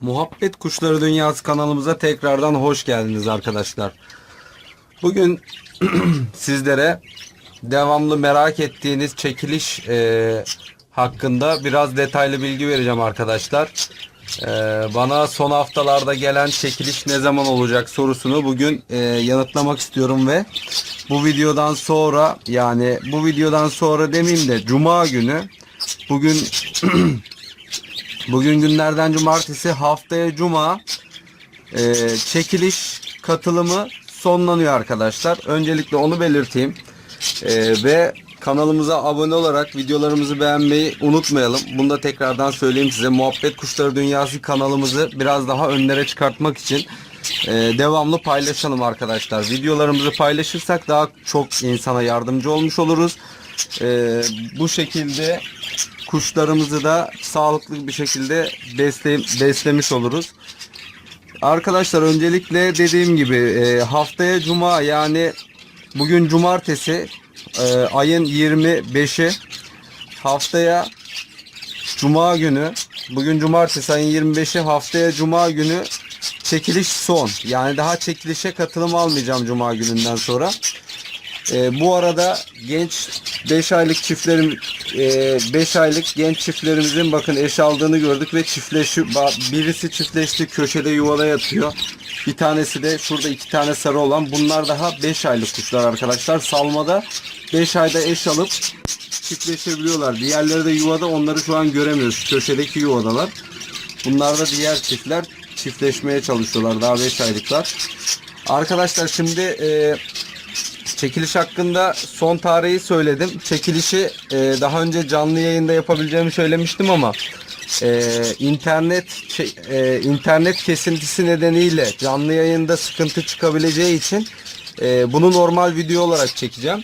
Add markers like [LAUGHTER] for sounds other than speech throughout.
Muhabbet Kuşları Dünyası kanalımıza tekrardan hoş geldiniz arkadaşlar. Bugün [CLEARS THROAT] sizlere devamlı merak ettiğiniz çekiliş e, hakkında biraz detaylı bilgi vereceğim arkadaşlar. E, bana son haftalarda gelen çekiliş ne zaman olacak sorusunu bugün e, yanıtlamak istiyorum ve bu videodan sonra yani bu videodan sonra demeyeyim de cuma günü bugün [CLEARS THROAT] Bugün günlerden cumartesi haftaya cuma e, çekiliş katılımı sonlanıyor arkadaşlar. Öncelikle onu belirteyim. E, ve kanalımıza abone olarak videolarımızı beğenmeyi unutmayalım. Bunu da tekrardan söyleyeyim size. Muhabbet Kuşları Dünyası kanalımızı biraz daha önlere çıkartmak için e, devamlı paylaşalım arkadaşlar. Videolarımızı paylaşırsak daha çok insana yardımcı olmuş oluruz. E, bu şekilde kuşlarımızı da sağlıklı bir şekilde besle, beslemiş oluruz. Arkadaşlar öncelikle dediğim gibi e, haftaya cuma yani bugün cumartesi e, ayın 25'i haftaya cuma günü bugün cumartesi ayın 25'i haftaya cuma günü çekiliş son. Yani daha çekilişe katılım almayacağım cuma gününden sonra. E, bu arada genç 5 aylık çiftlerim 5 aylık genç çiftlerimizin bakın eş aldığını gördük ve çiftleşi birisi çiftleşti köşede yuvada yatıyor. Bir tanesi de şurada iki tane sarı olan bunlar daha 5 aylık kuşlar arkadaşlar. Salmada 5 ayda eş alıp çiftleşebiliyorlar. Diğerleri de yuvada onları şu an göremiyoruz. Köşedeki yuvadalar. Bunlar da diğer çiftler çiftleşmeye çalışıyorlar. Daha 5 aylıklar. Arkadaşlar şimdi e, Çekiliş hakkında son tarihi söyledim. Çekilişi e, daha önce canlı yayında yapabileceğimi söylemiştim ama e, internet e, internet kesintisi nedeniyle canlı yayında sıkıntı çıkabileceği için e, bunu normal video olarak çekeceğim.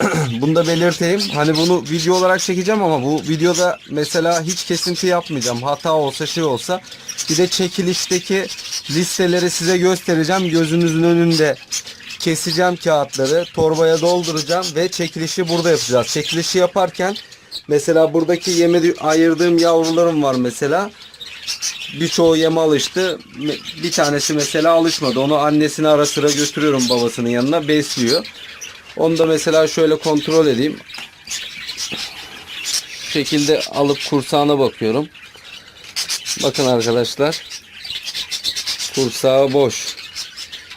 [CLEARS THROAT] bunu da belirteyim. Hani bunu video olarak çekeceğim ama bu videoda mesela hiç kesinti yapmayacağım. Hata olsa şey olsa. Bir de çekilişteki listeleri size göstereceğim. Gözünüzün önünde keseceğim kağıtları, torbaya dolduracağım ve çekilişi burada yapacağız. Çekilişi yaparken mesela buradaki yeme ayırdığım yavrularım var mesela. Birçoğu yeme alıştı. Bir tanesi mesela alışmadı. Onu annesine ara sıra götürüyorum babasının yanına besliyor. Onu da mesela şöyle kontrol edeyim. Şu şekilde alıp kursağına bakıyorum. Bakın arkadaşlar. Kursağı boş.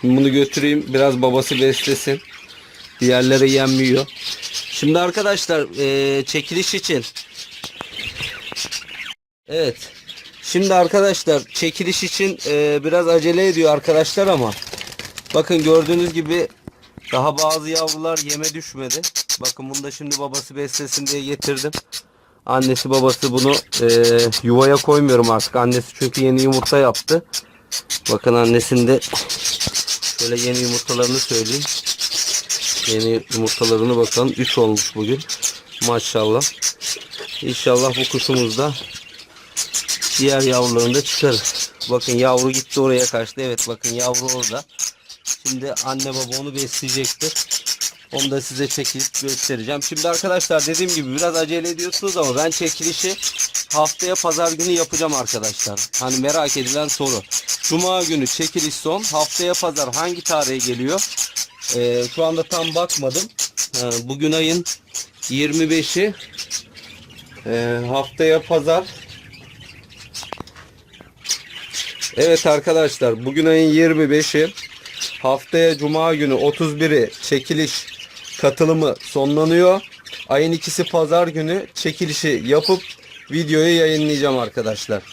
Şimdi bunu götüreyim biraz babası beslesin. Diğerleri yenmiyor. Şimdi arkadaşlar e, çekiliş için. Evet. Şimdi arkadaşlar çekiliş için e, biraz acele ediyor arkadaşlar ama. Bakın gördüğünüz gibi daha bazı yavrular yeme düşmedi. Bakın bunu da şimdi babası beslesin diye getirdim. Annesi babası bunu e, yuvaya koymuyorum artık. Annesi çünkü yeni yumurta yaptı. Bakın annesinde Şöyle yeni yumurtalarını söyleyeyim. Yeni yumurtalarını bakalım. 3 olmuş bugün. Maşallah. İnşallah bu kuşumuz da diğer yavrularını da çıkarır. Bakın yavru gitti oraya kaçtı. Evet bakın yavru orada. Şimdi anne baba onu besleyecektir. Onu da size çekilip göstereceğim. Şimdi arkadaşlar dediğim gibi biraz acele ediyorsunuz ama ben çekilişi haftaya pazar günü yapacağım arkadaşlar. Hani merak edilen soru. Cuma günü çekiliş son. Haftaya pazar hangi tarihe geliyor? Ee, şu anda tam bakmadım. Ee, bugün ayın 25'i. Ee, haftaya pazar. Evet arkadaşlar bugün ayın 25'i. Haftaya cuma günü 31'i çekiliş katılımı sonlanıyor. Ayın ikisi pazar günü çekilişi yapıp videoyu yayınlayacağım arkadaşlar.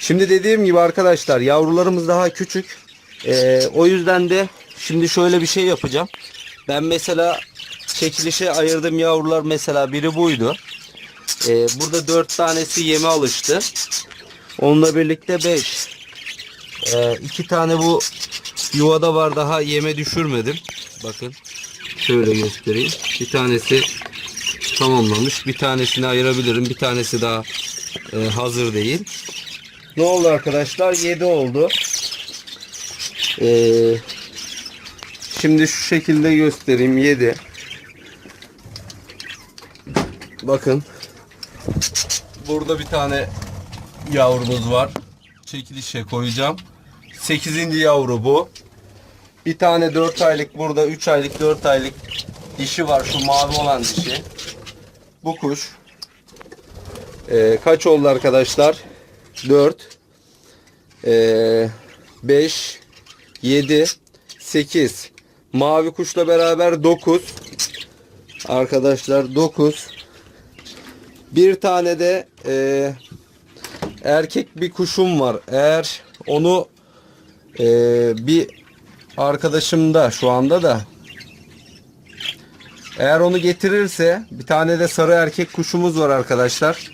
Şimdi dediğim gibi arkadaşlar yavrularımız daha küçük. Ee, o yüzden de şimdi şöyle bir şey yapacağım. Ben mesela çekilişe ayırdığım yavrular mesela biri buydu. Ee, burada dört tanesi yeme alıştı. Onunla birlikte beş. Ee, iki tane bu yuvada var daha yeme düşürmedim. Bakın şöyle göstereyim. Bir tanesi tamamlamış. Bir tanesini ayırabilirim. Bir tanesi daha e, hazır değil. Ne oldu arkadaşlar? 7 oldu. Ee, şimdi şu şekilde göstereyim. 7. Bakın. Burada bir tane yavrumuz var. çekilişe koyacağım. 8. yavru bu. Bir tane 4 aylık burada 3 aylık 4 aylık dişi var şu mavi olan dişi. Bu kuş. Ee, kaç oldu arkadaşlar? 4 ee, 5 7 8 Mavi kuşla beraber 9 Arkadaşlar 9 Bir tane de ee, erkek bir kuşum var. Eğer onu ee, bir arkadaşım da şu anda da eğer onu getirirse bir tane de sarı erkek kuşumuz var arkadaşlar.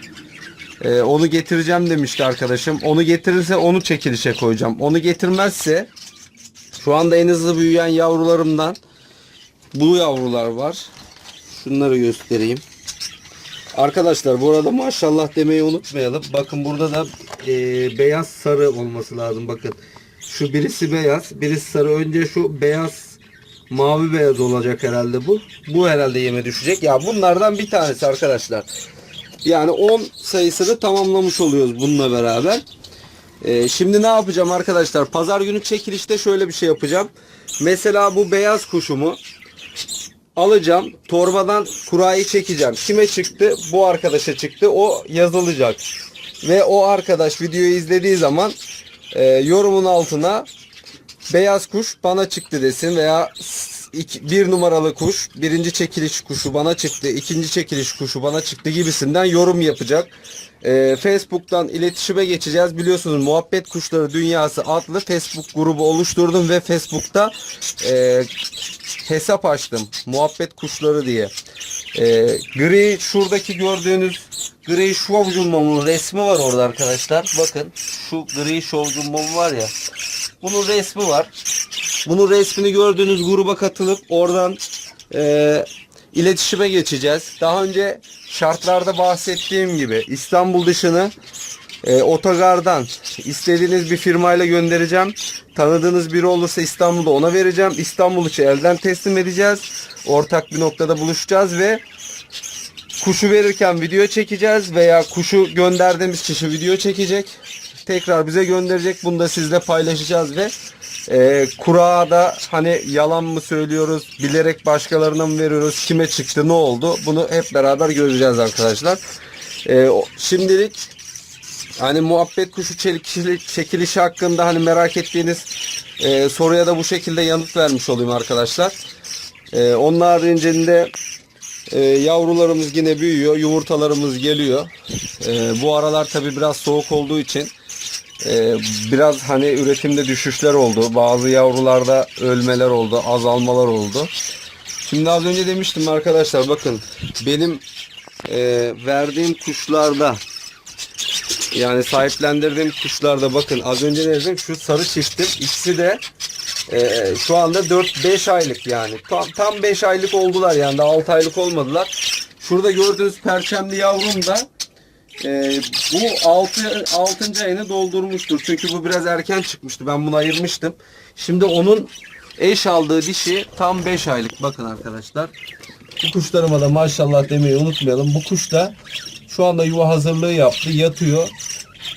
Ee, onu getireceğim demişti arkadaşım. Onu getirirse onu çekilişe koyacağım. Onu getirmezse şu anda en hızlı büyüyen yavrularımdan bu yavrular var. Şunları göstereyim. Arkadaşlar bu arada maşallah demeyi unutmayalım. Bakın burada da e, beyaz sarı olması lazım. Bakın şu birisi beyaz, birisi sarı. Önce şu beyaz mavi beyaz olacak herhalde bu. Bu herhalde yeme düşecek. Ya bunlardan bir tanesi arkadaşlar. Yani 10 sayısını tamamlamış oluyoruz bununla beraber. Ee, şimdi ne yapacağım arkadaşlar? Pazar günü çekilişte şöyle bir şey yapacağım. Mesela bu beyaz kuşumu alacağım. Torbadan kurayı çekeceğim. Kime çıktı? Bu arkadaşa çıktı. O yazılacak. Ve o arkadaş videoyu izlediği zaman e, yorumun altına beyaz kuş bana çıktı desin veya iki- bir numaralı kuş birinci çekiliş kuşu bana çıktı ikinci çekiliş kuşu bana çıktı gibisinden yorum yapacak. Ee, Facebook'tan iletişime geçeceğiz. Biliyorsunuz Muhabbet Kuşları Dünyası adlı Facebook grubu oluşturdum ve Facebook'ta e, hesap açtım. Muhabbet Kuşları diye. E, gri şuradaki gördüğünüz gri şovcunmomun resmi var orada arkadaşlar. Bakın şu gri şovcunmom var ya. Bunun resmi var. Bunun resmini gördüğünüz gruba katılıp oradan e, iletişime geçeceğiz. Daha önce şartlarda bahsettiğim gibi İstanbul dışını e, otogardan istediğiniz bir firmayla göndereceğim. Tanıdığınız biri olursa İstanbul'da ona vereceğim. İstanbul içi elden teslim edeceğiz. Ortak bir noktada buluşacağız ve kuşu verirken video çekeceğiz veya kuşu gönderdiğimiz kişi video çekecek. Tekrar bize gönderecek. Bunu da sizle paylaşacağız ve e, kurağa da hani yalan mı söylüyoruz, bilerek başkalarına mı veriyoruz, kime çıktı, ne oldu? Bunu hep beraber göreceğiz arkadaşlar. E, şimdilik hani muhabbet kuşu çekili- çekilişi hakkında hani merak ettiğiniz e, soruya da bu şekilde yanıt vermiş olayım arkadaşlar. E, onun haricinde e, yavrularımız yine büyüyor, yumurtalarımız geliyor. E, bu aralar tabi biraz soğuk olduğu için ee, biraz hani üretimde düşüşler oldu. Bazı yavrularda ölmeler oldu, azalmalar oldu. Şimdi az önce demiştim arkadaşlar bakın benim e, verdiğim kuşlarda yani sahiplendirdiğim kuşlarda bakın az önce ne dedim şu sarı çiftim ikisi de e, şu anda 4-5 aylık yani tam, tam 5 aylık oldular yani daha 6 aylık olmadılar. Şurada gördüğünüz perçemli yavrum da ee, bu 6 6. ayını doldurmuştur. Çünkü bu biraz erken çıkmıştı. Ben bunu ayırmıştım. Şimdi onun eş aldığı dişi tam 5 aylık. Bakın arkadaşlar. Bu kuşlarıma da maşallah demeyi unutmayalım. Bu kuş da şu anda yuva hazırlığı yaptı. Yatıyor.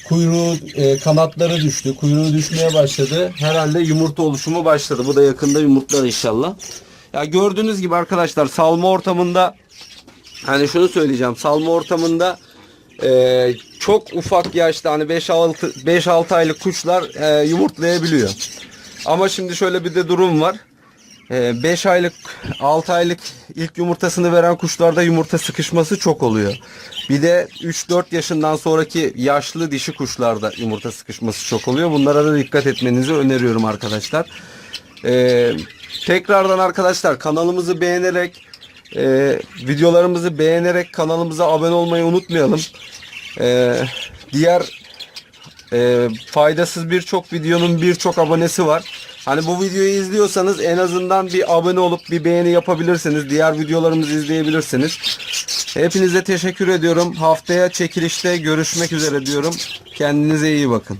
Kuyruğu, e, kanatları düştü. Kuyruğu düşmeye başladı. Herhalde yumurta oluşumu başladı. Bu da yakında yumurtlar inşallah. Ya gördüğünüz gibi arkadaşlar salma ortamında hani şunu söyleyeceğim. Salma ortamında ee, çok ufak yaşta hani 5-6 5-6 aylık kuşlar e, yumurtlayabiliyor. Ama şimdi şöyle bir de durum var. 5 aylık 6 aylık ilk yumurtasını veren kuşlarda yumurta sıkışması çok oluyor. Bir de 3-4 yaşından sonraki yaşlı dişi kuşlarda yumurta sıkışması çok oluyor. Bunlara da dikkat etmenizi öneriyorum arkadaşlar. Ee, tekrardan arkadaşlar kanalımızı beğenerek e, videolarımızı beğenerek kanalımıza abone olmayı unutmayalım. Ee, diğer e, faydasız birçok videonun birçok abonesi var. Hani bu videoyu izliyorsanız en azından bir abone olup bir beğeni yapabilirsiniz. Diğer videolarımızı izleyebilirsiniz. Hepinize teşekkür ediyorum. Haftaya çekilişte görüşmek üzere diyorum. Kendinize iyi bakın.